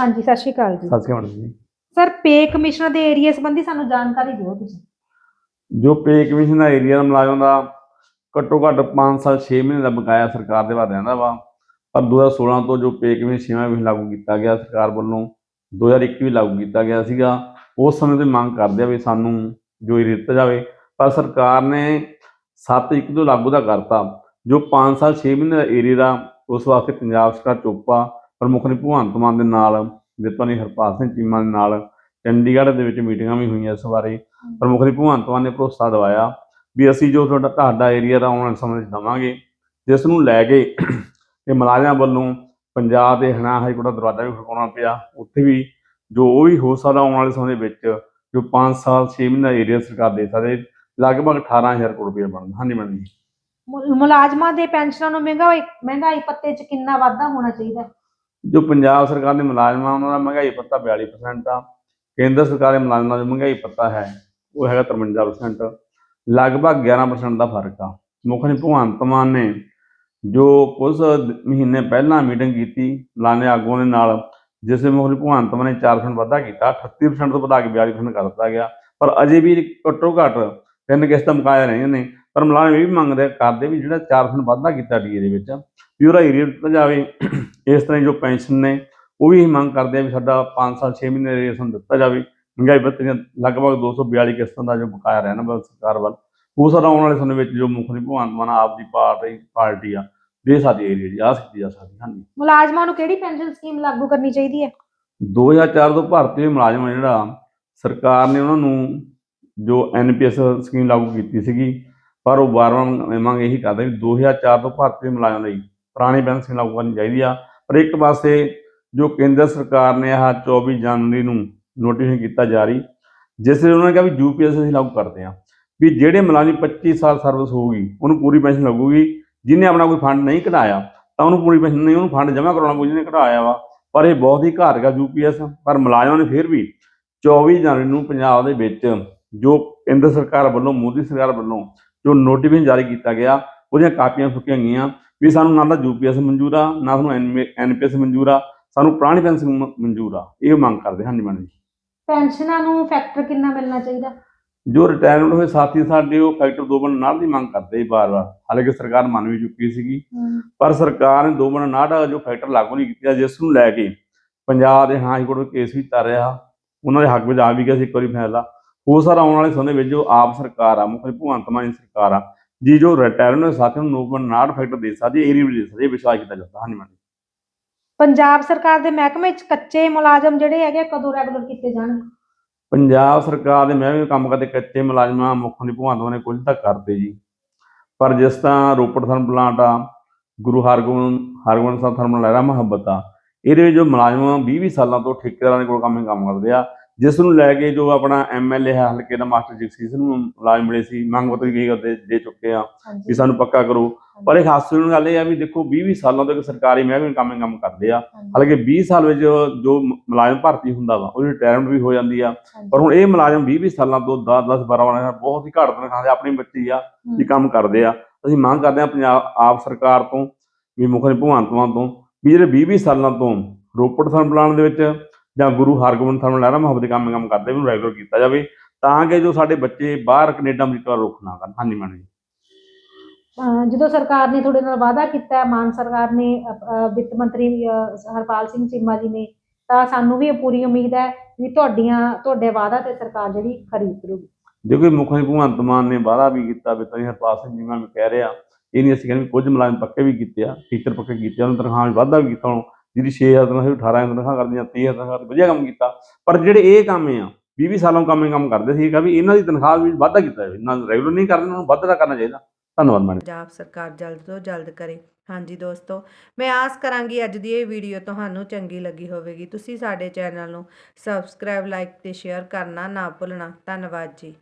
ਹਾਂਜੀ ਸਤਿ ਸ਼੍ਰੀ ਅਕਾਲ ਜੀ। ਸਤਿ ਸ਼੍ਰੀ ਅਕਾਲ ਜੀ। ਸਰ ਪੇ ਕਮਿਸ਼ਨਰ ਦੇ ਏਰੀਆ ਸੰਬੰਧੀ ਸਾਨੂੰ ਜਾਣਕਾਰੀ ਦਿਓ ਤੁਸੀਂ। ਜੋ ਪੇ ਕਮਿਸ਼ਨ ਦਾ ਏਰੀਆ ਦਾ ਮੁਲਾਜ਼ਮ ਦਾ ਘੱਟੋ ਘੱਟ 5 ਸਾਲ 6 ਮਹੀਨੇ ਦਾ ਬਕਾਇਆ ਸਰਕਾਰ ਦੇ ਬਾਅਦ ਰਹਿੰਦਾ ਵਾ। ਪਰ 2016 ਤੋਂ ਜੋ ਪੇ ਕਮਿਸ਼ਨ ਛੇਵਾਂ ਵੀ ਲਾਗੂ ਕੀਤਾ ਗਿਆ ਸਰਕਾਰ ਵੱਲੋਂ 2021 ਵੀ ਲਾਗੂ ਕੀਤਾ ਗਿਆ ਸੀਗਾ ਉਸ ਸਮੇਂ ਤੋਂ ਮੰਗ ਕਰਦੇ ਆ ਵੀ ਸਾਨੂੰ ਜੋ ਏਰੀਆ ਦਿੱਤਾ ਜਾਵੇ। ਪਰ ਸਰਕਾਰ ਨੇ 7 ਇੱਕ ਤੋਂ ਲਾਗੂ ਦਾ ਕਰਤਾ। ਜੋ 5 ਸਾਲ 6 ਮਹੀਨੇ ਦਾ ਏਰੀਆ ਦਾ ਉਸ ਵਾਸਤੇ ਪੰਜਾਬ ਸਰਕਾਰ ਚੋਪਾ ਪ੍ਰਮੁੱਖ ਨੇ ਭਗਵੰਤ ਮਾਨ ਦੇ ਨਾਲ ਵਿਤਪਨੀ ਹਰਪਾਲ ਸਿੰਘ ਚੀਮਾ ਦੇ ਨਾਲ, ਚੰਡੀਗੜ੍ਹ ਦੇ ਵਿੱਚ ਮੀਟਿੰਗਾਂ ਵੀ ਹੋਈਆਂ ਇਸ ਬਾਰੇ ਪ੍ਰਮੁੱਖ ਨੇ ਭਗਵੰਤ ਮਾਨ ਨੇ ਭਰੋਸਾ ਦਿਵਾਇਆ ਵੀ ਅਸੀਂ ਜੋ ਤੁਹਾਡਾ ਤੁਹਾਡਾ ਏਰੀਆ ਦਾ ਆਉਣ ਵਾਲੇ ਸਮੇਂ ਵਿੱਚ ਦੇਵਾਂਗੇ, ਜਿਸ ਨੂੰ ਲੈ ਕੇ ਇਹ ਮੁਲਾਜ਼ਮਾਂ ਵੱਲੋਂ ਪੰਜਾਬ ਦੇ ਹਨਾ ਹਾਈ ਕੋਰਟ ਦਾ ਦਰਵਾਜ਼ਾ ਵੀ ਖੜਕਾਉਣਾ ਪਿਆ। ਉੱਥੇ ਵੀ ਜੋ ਉਹ ਵੀ ਹੋ ਸਕਦਾ ਆਉਣ ਵਾਲੇ ਸਮੇਂ ਦੇ ਵਿੱਚ, ਜੋ 5 ਸਾਲ 6 ਮਹੀਨਾ ਏਰੀਆ ਸਰਕਾਰ ਦੇ ਸਕਦੇ, ਲਗਭਗ 18000 ਕਰੋੜ ਰੁਪਏ ਬਣਦਾ। ਹਾਂਜੀ ਮੈਡਮ ਜੀ। ਮੁਲਾਜ਼ਮਾਂ ਦੇ ਪੈਨਸ਼ਨਾਂ ਨੂੰ ਮਹਿੰਗਾਈ ਮਹਿੰਗਾਈ ਪੱਤੇ 'ਚ ਕਿੰਨਾ ਵਾਧਾ ਹੋਣਾ ਚਾਹੀਦਾ? ਜੋ ਪੰਜਾਬ ਸਰਕਾਰ ਦੇ ਮੁਲਾਜ਼ਮਾਂ ਦਾ ਮਹਿੰਗਾਈ ਭੱਤਾ 42% ਆ। ਕੇਂਦਰ ਸਰਕਾਰ ਦੇ ਮੁਲਾਜ਼ਮਾਂ ਦਾ ਜੋ ਮਹਿੰਗਾਈ ਭੱਤਾ ਹੈ, ਉਹ ਹੈਗਾ 53% ਲਗਭਗ 11% ਦਾ ਫ਼ਰਕ ਆ। ਮੁੱਖ ਨੇ ਭਗਵੰਤ ਮਾਨ ਨੇ ਜੋ ਕੁਝ ਮਹੀਨੇ ਪਹਿਲਾਂ ਮੀਟਿੰਗ ਕੀਤੀ ਮੁਲਾਜ਼ਮ ਆਗੂਆਂ ਦੇ ਨਾਲ, ਜਿਸ ਦੇ ਮੁੱਖ ਭਗਵੰਤ ਮਾਨ ਨੇ 4% ਵਾਧਾ ਕੀਤਾ 38% ਤੋਂ ਵਧਾ ਕੇ 42% ਕਰ ਦਿੱਤਾ ਗਿਆ। ਪਰ ਅਜੇ ਵੀ ਘੱਟੋ ਘੱਟ ਤਿੰਨ ਕਿਸ਼ਤਾਂ ਮੁਕਾਇਆ ਰਹੀਆਂ ਨੇ। ਪਰ ਮੁਲਾਜ਼ਮ ਇਹ ਵੀ ਮੰਗਦੇ ਕਰਦੇ ਵੀ ਜਿਹੜਾ 4% ਵਾਧਾ ਕੀਤਾ ਡੀਏ ਦੇ ਵਿੱਚ ਵੀ ਉਹਦਾ ਏਰੀਆ ਦਿੱਤਾ ਜਾਵੇ ਇਸ ਤਰ੍ਹਾਂ ਜੋ ਪੈਨਸ਼ਨ ਨੇ ਉਹ ਵੀ ਮੰਗ ਕਰਦੇ ਆ ਵੀ ਸਾਡਾ 5 ਸਾਲ 6 ਮਹੀਨੇ ਦਾ ਸਾਨੂੰ ਦਿੱਤਾ ਜਾਵੇ। ਮਹਿੰਗਾਈ ਭੱਤੇ ਲਗਭਗ 242 ਕਿਸ਼ਤਾਂ ਦਾ ਜੋ ਬਕਾਇਆ ਰਹਿਣਾ ਵਾ ਸਰਕਾਰ ਵੱਲ ਉਹ ਸਾਡਾ ਆਉਣ ਵਾਲੇ ਸਮੇਂ ਵਿੱਚ ਜੋ ਮੁੱਖ ਨਹੀਂ ਭਗਵੰਤ ਮਾਨ ਆਪ ਦੀ ਪਾਰਟੀ ਪਾਰਟੀ ਆ ਦੇ ਸਾਡੀ ਏਰੀਆ ਦੀ ਆ ਸਕਦੀ ਆ ਸਾਡੀ ਹਾਂਜੀ। ਮੁਲਾਜ਼ਮਾਂ ਨੂੰ ਕਿਹੜੀ ਪੈਨਸ਼ਨ ਸਕੀਮ ਲਾਗੂ ਕਰਨੀ ਚਾਹੀਦੀ ਹੈ? 2004 ਤੋਂ ਭਰਤੀ ਮੁਲਾਜ਼ਮ ਜਿਹੜਾ ਸਰਕਾਰ ਨੇ ਉਹਨਾਂ ਨੂੰ ਜੋ ਐਨਪੀਐਸ ਸਕੀਮ ਲਾਗੂ ਕੀਤੀ ਸੀਗੀ ਪਰ ਉਹ ਵਾਰ-ਵਾਰ ਮੰਗ ਇਹੀ ਕਰਦਾ ਵੀ 2004 ਤੋਂ ਭਾਰਤੀ ਹੋਏ ਮੁਲਾਜ਼ਮਾਂ ਲਈ ਪੁਰਾਣੀ ਪੈਨਸ਼ਨ ਲਾਗੂ ਕਰਨੀ ਚਾਹੀਦੀ ਆ। ਪਰ ਇੱਕ ਪਾਸੇ ਜੋ ਕੇਂਦਰ ਸਰਕਾਰ ਨੇ ਆਹ 24 ਜਨਵਰੀ ਨੂੰ ਨੋਟੀਫਿਕੇਸ਼ਨ ਕੀਤਾ ਜਾਰੀ, ਜਿਸ ਵਿੱਚ ਉਹਨਾਂ ਨੇ ਕਿਹਾ ਵੀ ਯੂਪੀਐਸ ਅਸੀਂ ਲਾਗੂ ਕਰਦੇ ਆ ਵੀ ਜਿਹੜੇ ਮੁਲਾਜ਼ਮ 25 ਸਾਲ ਸਰਵਿਸ ਹੋਊਗੀ, ਉਹਨੂੰ ਪੂਰੀ ਪੈਨਸ਼ਨ ਲੱਗੂਗੀ। ਜਿਹਨੇ ਆਪਣਾ ਕੋਈ ਫੰਡ ਨਹੀਂ ਕਢਾਇਆ, ਤਾਂ ਉਹਨੂੰ ਪੂਰੀ ਪੈਨਸ਼ਨ ਨਹੀਂ, ਉਹਨੂੰ ਫੰਡ ਜਮ੍ਹਾਂ ਕਰਾਉਣਾ ਪਊ, ਜਿਹਨੇ ਕਢਾਇਆ ਵਾ। ਪਰ ਇਹ ਬਹੁਤ ਹੀ ਘਾਟ ਗਾ ਯੂਪੀਐਸ ਪਰ ਮੁਲਾਜ਼ਮਾਂ ਨੇ ਫਿਰ ਵੀ 24 ਜਨਵਰੀ ਨੂੰ ਪੰਜਾਬ ਦੇ ਵਿੱਚ ਜੋ ਕੇਂਦਰ ਸਰਕਾਰ ਵੱਲੋਂ, ਮੋਦੀ ਸਰਕਾਰ ਵੱਲੋਂ ਜੋ ਨੋਟੀਫਿਕੇਸ਼ਨ ਜਾਰੀ ਕੀਤਾ ਗਿਆ ਉਹਦੀਆਂ ਕਾਪੀਆਂ ਫੁੱਕੀਆਂ ਗਈਆਂ ਵੀ ਸਾਨੂੰ ਨਾ ਤਾਂ ਯੂਪੀਐਸ ਮਨਜ਼ੂਰ ਆ ਨਾ ਸਾਨੂੰ ਐਨਪੀਐਸ ਮਨਜ਼ੂਰ ਆ ਸਾਨੂੰ ਪੁਰਾਣੀ ਪੈਨਸ਼ਨ ਮਨਜ਼ੂਰ ਆ। ਇਹ ਮੰਗ ਕਰਦੇ ਹਾਂ ਹਾਂਜੀ ਮੈਡਮ ਜੀ। ਪੈਨਸ਼ਨਾਂ ਨੂੰ ਫੈਕਟਰ ਕਿੰਨਾ ਮਿਲਣਾ ਚਾਹੀਦਾ? ਜੋ ਰਿਟਾਇਰਮੈਂਟ ਹੋਏ ਸਾਥੀ ਸਾਡੇ ਉਹ ਫੈਕਟਰ ਦੋ ਬਣ ਨਾਲ ਦੀ ਮੰਗ ਕਰਦੇ ਵਾਰ-ਵਾਰ। ਹਾਲਾਂਕਿ ਸਰਕਾਰ ਮੰਨ ਵੀ ਚੁੱਕੀ ਸੀਗੀ। ਪਰ ਸਰਕਾਰ ਨੇ ਦੋ ਬਣ ਨਾਟਾ ਜੋ ਫੈਕਟਰ ਲਾਗੂ ਨਹੀਂ ਕੀਤਾ ਜਿਸ ਨੂੰ ਲੈ ਕੇ ਪੰਜਾਬ ਦੇ ਹਾਈ ਕੋਰਟ ਵਿੱਚ ਕੇਸ ਵੀ ਚੱਲ ਰਿਹਾ। ਉਹਨਾਂ ਦੇ ਹੱਕ ਵਿੱਚ ਆ ਵੀ ਗਿਆ ਸੀ ਇੱਕ ਵਾਰੀ ਫੈਸਲਾ। ਹੋ ਸਾਰਾ ਆਉਣ ਵਾਲੇ ਸਮੇਂ ਵਿੱਚ ਜੋ ਆਪ ਸਰਕਾਰ ਆ ਮੁੱਖ ਭਗਵੰਤ ਮਾਨ ਦੀ ਸਰਕਾਰ ਆ ਜੀ ਜੋ ਰਿਟਾਇਰਮੈਂਟ ਹੋਏ ਸਾਥੀਆਂ ਨੂੰ ਨੋ ਬਣ ਨਾਟ ਫੈਕਟਰ ਦੇ ਸਕਦੀ ਏਰੀਆ ਵੀ ਦੇ ਸਕਦੀ ਵਿਸ਼ਵਾਸ ਕੀਤਾ ਜਾਂਦਾ ਹਾਂਜੀ ਮੈਡਮ ਪੰਜਾਬ ਸਰਕਾਰ ਦੇ ਮਹਿਕਮੇ 'ਚ ਕੱਚੇ ਮੁਲਾਜ਼ਮ ਜਿਹੜੇ ਹੈਗੇ ਕਦੋਂ ਰੈਗੂਲਰ ਕੀਤੇ ਜਾਣ? ਪੰਜਾਬ ਸਰਕਾਰ ਦੇ ਮਹਿਕਮੇ ਵਿੱਚ ਕੰਮ ਕਰਦੇ ਕੱਚੇ ਮੁਲਾਜ਼ਮਾਂ ਮੁੱਖ ਮੰਤਰੀ ਭਗਵੰਤ ਮਾਨ ਨੇ ਕੁਝ ਤਾਂ ਕਰਦੇ ਜੀ। ਪਰ ਜਿਸ ਤਰ੍ਹਾਂ ਰੋਪੜ ਥਰਮਲ ਪਲਾਂਟ ਆ ਗੁਰੂ ਹਰਗੋਬਿੰਦ ਹਰਗੋਬਿੰਦ ਸਾਹਿਬ ਥਰਮਲ ਲਹਿਰਾ ਮੁਹੱਬਤ ਆ ਇਹਦੇ ਵਿੱਚ ਜੋ ਮੁਲਾਜ਼ਮ 20 20 ਸਾਲਾਂ ਤੋਂ ਠੇਕੇਦਾਰਾਂ ਦੇ ਕੋਲ ਕੰਮ ਕੰਮ ਕਰਦੇ ਆ ਜਿਸ ਨੂੰ ਲੈ ਕੇ ਜੋ ਆਪਣਾ ਐਮਐਲਏ ਹੈ ਹਲਕੇ ਦਾ ਮਾਸਟਰ ਜਗਸੀਰ ਸਿੰਘ ਨੂੰ ਮੁਲਾਜ਼ਮ ਮਿਲੇ ਸੀ ਮੰਗ ਪੱਤਰ ਕੀ ਕਰਦੇ ਦੇ ਚੁੱਕੇ ਆ ਵੀ ਸਾਨੂੰ ਪੱਕਾ ਕਰੋ। ਪਰ ਇਹ ਹਾਸੇ ਦੀ ਗੱਲ ਇਹ ਆ ਵੀ ਦੇਖੋ 20 20 ਸਾਲਾਂ ਤੋਂ ਇੱਕ ਸਰਕਾਰੀ ਮਹਿਕਮੇ ਕੰਮ ਕੰਮ ਕਰਦੇ ਆ। ਹਾਲਾਂਕਿ 20 ਸਾਲ ਵਿੱਚ ਜੋ ਮੁਲਾਜ਼ਮ ਭਰਤੀ ਹੁੰਦਾ ਵਾ ਉਹਦੀ ਰਿਟਾਇਰਮੈਂਟ ਵੀ ਹੋ ਜਾਂਦੀ ਆ। ਪਰ ਹੁਣ ਇਹ ਮੁਲਾਜ਼ਮ 20 20 ਸਾਲਾਂ ਤੋਂ 10 10 12 12 ਬਹੁਤ ਹੀ ਘੱਟ ਤਨਖਾਹ ਦੇ ਆਪਣੀ ਬੱਚੀ ਆ ਵੀ ਕੰਮ ਕਰਦੇ ਆ। ਅਸੀਂ ਮੰਗ ਕਰਦੇ ਆ ਪੰਜਾਬ ਆਪ ਸਰਕਾਰ ਤੋਂ ਵੀ ਮੁੱਖ ਭਗਵੰਤ ਮਾਨ ਤੋਂ ਵੀ ਜਿਹੜੇ 20 20 ਸਾਲਾਂ ਤੋਂ ਰੋਪੜ ਥਰਮਲ ਪਲਾਂਟ ਦੇ ਵਿੱਚ ਜਾਂ ਗੁਰੂ ਹਰਗੋਬਿੰਦ ਥਰਮਲ ਲਹਿਰਾ ਮੁਹੱਬਤ ਦੇ ਕੰਮ ਕੰਮ ਕਰਦੇ ਉਹਨੂੰ ਰੈਗੂਲਰ ਕੀਤਾ ਜਾਵੇ ਤਾਂ ਕਿ ਜੋ ਸਾਡੇ ਬੱਚੇ ਬਾਹਰ ਕੈਨੇਡਾ ਅਮਰੀਕਾ ਰੁਖ ਨਾ ਕਰਨ। ਹਾਂਜੀ ਮੈਡਮ ਜੀ। ਜਦੋਂ ਸਰਕਾਰ ਨੇ ਤੁਹਾਡੇ ਨਾਲ ਵਾਅਦਾ ਕੀਤਾ ਹੈ, ਮਾਨ ਸਰਕਾਰ ਨੇ ਵਿੱਤ ਮੰਤਰੀ ਹਰਪਾਲ ਸਿੰਘ ਚੀਮਾ ਜੀ ਨੇ ਤਾਂ ਸਾਨੂੰ ਵੀ ਇਹ ਪੂਰੀ ਉਮੀਦ ਹੈ ਵੀ ਤੁਹਾਡੀਆਂ ਤੁਹਾਡੇ ਵਾਅਦਾ ਤੇ ਸਰਕਾਰ ਜਿਹੜੀ ਖਰੀ ਉਤਰੂਗੀ ਦੇਖੋ ਮੁੱਖ ਮੰਤਰੀ ਭਗਵੰਤ ਮਾਨ ਨੇ ਵਾਅਦਾ ਵੀ ਕੀਤਾ ਵੀ ਤਾਂ ਹਰਪਾਲ ਸਿੰਘ ਜੀ ਮੈਂ ਕਹਿ ਰਿਹਾ ਇਹ ਨਹੀਂ ਅਸੀਂ ਕਹਿੰਦੇ ਵੀ ਕੁਝ ਮੁਲਾਜ਼ਮ ਪੱਕੇ ਵੀ ਕੀਤੇ ਆ ਟੀਚਰ ਪੱਕੇ ਕੀਤੇ ਆ ਉਹਨਾਂ ਤਨਖਾਹ ਵਿੱਚ ਵੀ ਕੀਤਾ ਹੁਣ। ਜਿਹਦੀ 6000 ਤਨਖਾਹ 18000 ਤਨਖਾਹ ਕਰਦੀਆਂ 30000 ਤਨਖਾਹ ਵਧੀਆ ਕੰਮ ਕੀਤਾ। ਪਰ ਜਿਹੜੇ ਇਹ ਕੰਮ ਆ 20 ਸਾਲਾਂ ਕੰਮ ਹੀ ਕੰਮ ਕਰਦੇ ਸੀ ਵੀ ਇਹਨਾਂ ਦੀ ਤਨਖਾਹ ਵੀ ਵਾਧਾ ਕੀਤਾ ਜਾਵੇ। ਇਹਨਾਂ ਰੈਗੂਲਰ ਨਹੀਂ ਕਰਦੇ, ਉਹਨਾਂ ਨੂੰ ਵਾਧਾ ਕਰਨਾ ਚਾਹੀਦਾ। ਧੰਨਵਾਦ ਮੈਡਮ ਪੰਜਾਬ ਸਰਕਾਰ ਜਲਦ ਤੋਂ ਜਲਦ ਕਰੇ। ਹਾਂਜੀ ਦੋਸਤੋ, ਮੈਂ ਆਸ ਕਰਾਂਗੀ ਅੱਜ ਦੀ ਇਹ ਵੀਡੀਓ ਤੁਹਾਨੂੰ ਚੰਗੀ ਲੱਗੀ ਹੋਵੇਗੀ। ਤੁਸੀਂ ਸਾਡੇ ਚੈਨਲ ਨੂੰ ਸਬਸਕ੍ਰਾਈਬ ਲਾਈਕ ਤੇ ਸ਼ੇਅਰ ਕਰਨਾ ਨਾ ਭੁੱਲਣਾ। ਧੰਨਵਾਦ ਜੀ।